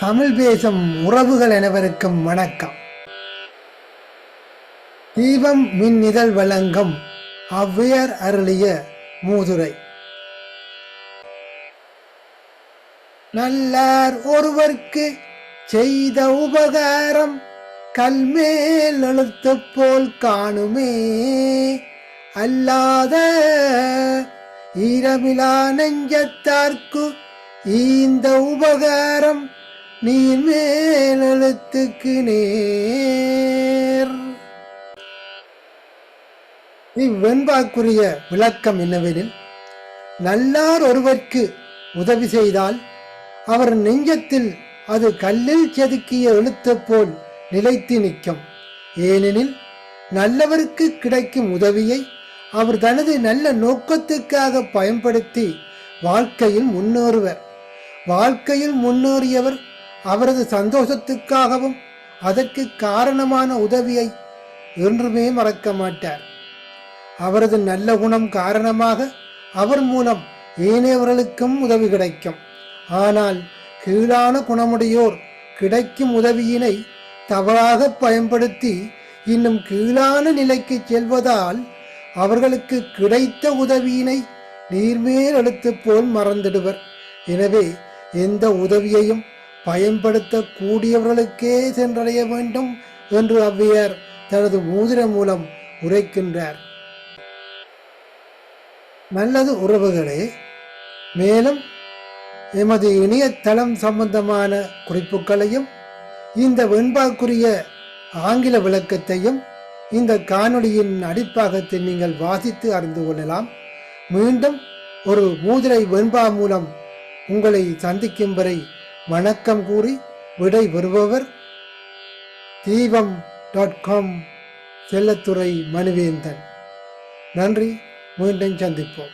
தமிழ் பேசும் உறவுகள் அனைவருக்கும் வணக்கம். தீபம் மின் இதழ் வழங்கும் அவ்வையார் அருளிய மூதுரை. நல்லார் ஒருவர்க்கு செய்த உபகாரம் கல்மேல் எழுத்து போல் காணுமே. அல்லாத ஈரமிலா நெஞ்சத்தார்க்கு இந்த உபகாரம் நீர் மேல் எழுத்துக்கு நேர். இவ்வெண்பாக்குரிய விளக்கம் என்னவெனில் நல்லார் ஒருவர்க்கு உதவி செய்தால் அவர் நெஞ்சத்தில் அது கல்லில் செதுக்கிய எழுத்து போல் நிலைத்து நிற்கும். ஏனெனில் நல்லவருக்கு கிடைக்கும் உதவியை அவர் தனது நல்ல நோக்கத்துக்காக பயன்படுத்தி வாழ்க்கையில் முன்னேறுவர். வாழ்க்கையில் முன்னேறியவர் அவரது சந்தோஷத்துக்காகவும் அதற்கு காரணமான உதவியை என்றுமே மறக்க மாட்டார். அவரது நல்ல குணம் காரணமாக அவர் மூலம் ஏனையவர்களுக்கும் உதவி கிடைக்கும். ஆனால் கீழான குணமுடையோர் கிடைக்கும் உதவியினை தவறாக பயன்படுத்தி இன்னும் கீழான நிலைக்கு செல்வதால் அவர்களுக்கு கிடைத்த உதவியினை நீர்மேல் எடுத்து போல் மறந்திடுவர். எனவே எந்த உதவியையும் பயன்படுத்தக்கூடியவர்களுக்கே சென்றடைய வேண்டும் என்று அவ்வியர் தனது மூதிர மூலம் உரைக்கின்றார். நல்லது உறவுகளே மேலும் எமது இணையதளம் சம்பந்தமான குறிப்புகளையும் இந்த வெண்பாக்குரிய ஆங்கில விளக்கத்தையும் இந்த காணொளியின் அடிப்பாகத்தில் நீங்கள் வாசித்து அறிந்து கொள்ளலாம். மீண்டும் ஒரு மூதிரை வெண்பா மூலம் உங்களை சந்திக்கும் வரை வணக்கம் கூறி விடை பெறுபவர் தீபம் டாட் காம் செல்லத்துறை மணிவேந்தன். நன்றி. மீண்டும் சந்திப்போம்.